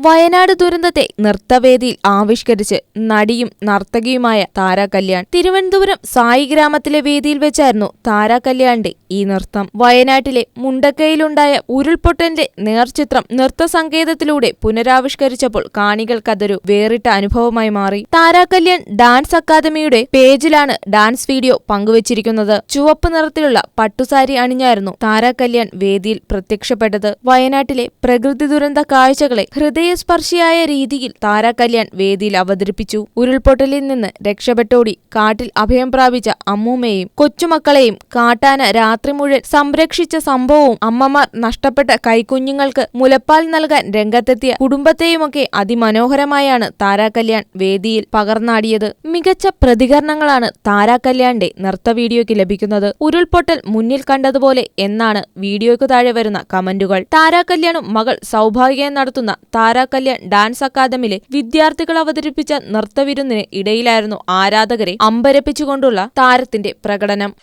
വയനാട് ദുരന്തത്തെ നൃത്തവേദിയിൽ ആവിഷ്കരിച്ച് നടിയും നർത്തകിയുമായ താര കല്യാൺ തിരുവനന്തപുരം സായി ഗ്രാമത്തിലെ വേദിയിൽ വെച്ചായിരുന്നു താര കല്യാണിന്റെ ഈ നൃത്തം. വയനാട്ടിലെ മുണ്ടക്കയിലുണ്ടായ ഉരുൾപൊട്ടന്റെ നേർചിത്രം നൃത്ത സങ്കേതത്തിലൂടെ പുനരാവിഷ്കരിച്ചപ്പോൾ കാണികൾക്കതൊരു വേറിട്ട അനുഭവമായി മാറി. താര കല്യാൺ ഡാൻസ് അക്കാദമിയുടെ പേജിലാണ് ഡാൻസ് വീഡിയോ പങ്കുവച്ചിരിക്കുന്നത്. ചുവപ്പ് നിറത്തിലുള്ള പട്ടുസാരി അണിഞ്ഞായിരുന്നു താര കല്യാൺ വേദിയിൽ പ്രത്യക്ഷപ്പെട്ടത്. വയനാട്ടിലെ പ്രകൃതി ദുരന്ത കാഴ്ചകളെ ഹൃദയസ്പർശിയായ രീതിയിൽ താര കല്യാൺ വേദിയിൽ അവതരിപ്പിച്ചു. ഉരുൾപൊട്ടലിൽ നിന്ന് രക്ഷപ്പെട്ടോടി കാട്ടിൽ അഭയം പ്രാപിച്ച അമ്മൂമ്മയെയും കൊച്ചുമക്കളെയും കാട്ടാന രാത്രി മുഴുവൻ സംരക്ഷിച്ച സംഭവവും അമ്മമാർ നഷ്ടപ്പെട്ട കൈക്കുഞ്ഞുങ്ങൾക്ക് മുലപ്പാൽ നൽകാൻ രംഗത്തെത്തിയ കുടുംബത്തെയുമൊക്കെ അതിമനോഹരമായാണ് താരാകല്യാൺ വേദിയിൽ പകർന്നാടിയത്. മികച്ച പ്രതികരണങ്ങളാണ് താരാ നൃത്ത വീഡിയോയ്ക്ക് ലഭിക്കുന്നത്. ഉരുൾപൊട്ടൽ മുന്നിൽ കണ്ടതുപോലെ എന്നാണ് വീഡിയോയ്ക്ക് താഴെ വരുന്ന കമന്റുകൾ. താരാകല്യാണും മകൾ സൗഭാഗ്യം നടത്തുന്ന താരാ കല്യാൺ ഡാൻസ് അക്കാദമിയിലെ വിദ്യാർത്ഥികൾ അവതരിപ്പിച്ച നൃത്തവിരുന്നിന് ഇടയിലായിരുന്നു ആരാധകരെ അമ്പരപ്പിച്ചുകൊണ്ടുള്ള താരത്തിന്റെ പ്രകടനം.